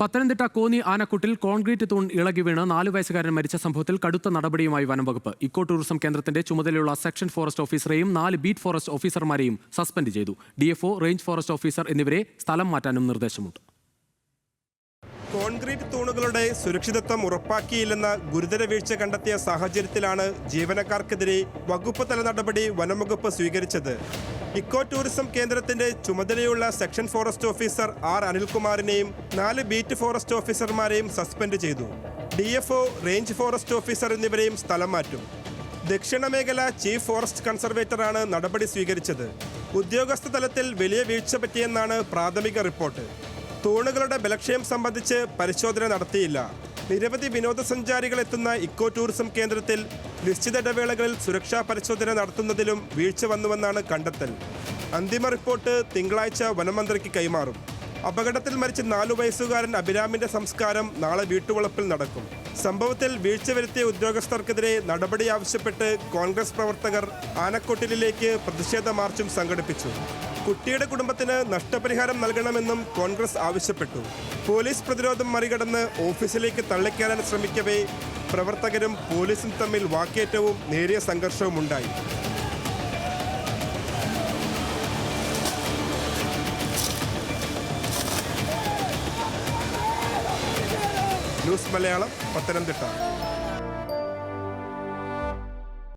പത്തനംതിട്ട കോന്നി ആനക്കുട്ടിൽ കോൺക്രീറ്റ് തൂൺ ഇളകി വീണ് നാലു വയസ്സുകാരൻ മരിച്ച സംഭവത്തിൽ കടുത്ത നടപടിയുമായി വനംവകുപ്പ് ഇക്കോ ടൂറിസം കേന്ദ്രത്തിന്റെ ചുമതലയുള്ള സെക്ഷൻ ഫോറസ്റ്റ് ഓഫീസറെയും നാല് ബീറ്റ് ഫോറസ്റ്റ് ഓഫീസർമാരെയും സസ്പെൻഡ് ചെയ്തു. ഡിഎഫ്ഒ റേഞ്ച് ഫോറസ്റ്റ് ഓഫീസർ എന്നിവരെ സ്ഥലം മാറ്റാനും നിർദ്ദേശമുണ്ട്. കോൺക്രീറ്റ് തൂണുകളുടെ സുരക്ഷിതത്വം ഉറപ്പാക്കിയില്ലെന്ന ഗുരുതര വീഴ്ച കണ്ടെത്തിയ സാഹചര്യത്തിലാണ് ജീവനക്കാർക്കെതിരെ വകുപ്പ് തല നടപടി വനംവകുപ്പ് സ്വീകരിച്ചത്. ഇക്കോ ടൂറിസം കേന്ദ്രത്തിന്റെ ചുമതലയുള്ള സെക്ഷൻ ഫോറസ്റ്റ് ഓഫീസർ ആർ അനിൽകുമാറിനെയും നാല് ബീറ്റ് ഫോറസ്റ്റ് ഓഫീസർമാരെയും സസ്പെൻഡ് ചെയ്തു. ഡി റേഞ്ച് ഫോറസ്റ്റ് ഓഫീസർ എന്നിവരെയും സ്ഥലം മാറ്റും. ദക്ഷിണ മേഖല ചീഫ് ഫോറസ്റ്റ് കൺസർവേറ്ററാണ് നടപടി സ്വീകരിച്ചത്. ഉദ്യോഗസ്ഥ തലത്തിൽ വലിയ വീഴ്ച പറ്റിയെന്നാണ് പ്രാഥമിക റിപ്പോർട്ട്. തൂണുകളുടെ ബലക്ഷയം സംബന്ധിച്ച് പരിശോധന നടത്തിയില്ല. നിരവധി വിനോദസഞ്ചാരികൾ എത്തുന്ന ഇക്കോ ടൂറിസം കേന്ദ്രത്തിൽ നിശ്ചിത ഇടവേളകളിൽ സുരക്ഷാ പരിശോധന നടത്തുന്നതിലും വീഴ്ച വന്നുവെന്നാണ് കണ്ടെത്തൽ. അന്തിമ റിപ്പോർട്ട് തിങ്കളാഴ്ച വനമന്ത്രിക്ക് കൈമാറും. അപകടത്തിൽ മരിച്ച നാലു വയസ്സുകാരൻ അഭിരാമിന്റെ സംസ്കാരം നാളെ വീട്ടുവളപ്പിൽ നടക്കും. സംഭവത്തിൽ വീഴ്ച വരുത്തിയ ഉദ്യോഗസ്ഥർക്കെതിരെ നടപടി ആവശ്യപ്പെട്ട് കോൺഗ്രസ് പ്രവർത്തകർ ആനക്കൊട്ടിലേക്ക് പ്രതിഷേധ മാർച്ചും സംഘടിപ്പിച്ചു. കുട്ടിയുടെ കുടുംബത്തിന് നഷ്ടപരിഹാരം നൽകണമെന്നും കോൺഗ്രസ് ആവശ്യപ്പെട്ടു. പോലീസ് പ്രതിരോധം മറികടന്ന് ഓഫീസിലേക്ക് തള്ളിക്കയറാൻ ശ്രമിക്കവേ പ്രവർത്തകരും പോലീസും തമ്മിൽ വാക്കേറ്റവും നേരിയ സംഘർഷവും ഉണ്ടായി ന്യൂസ് മലയാളം പത്തനംതിട്ട.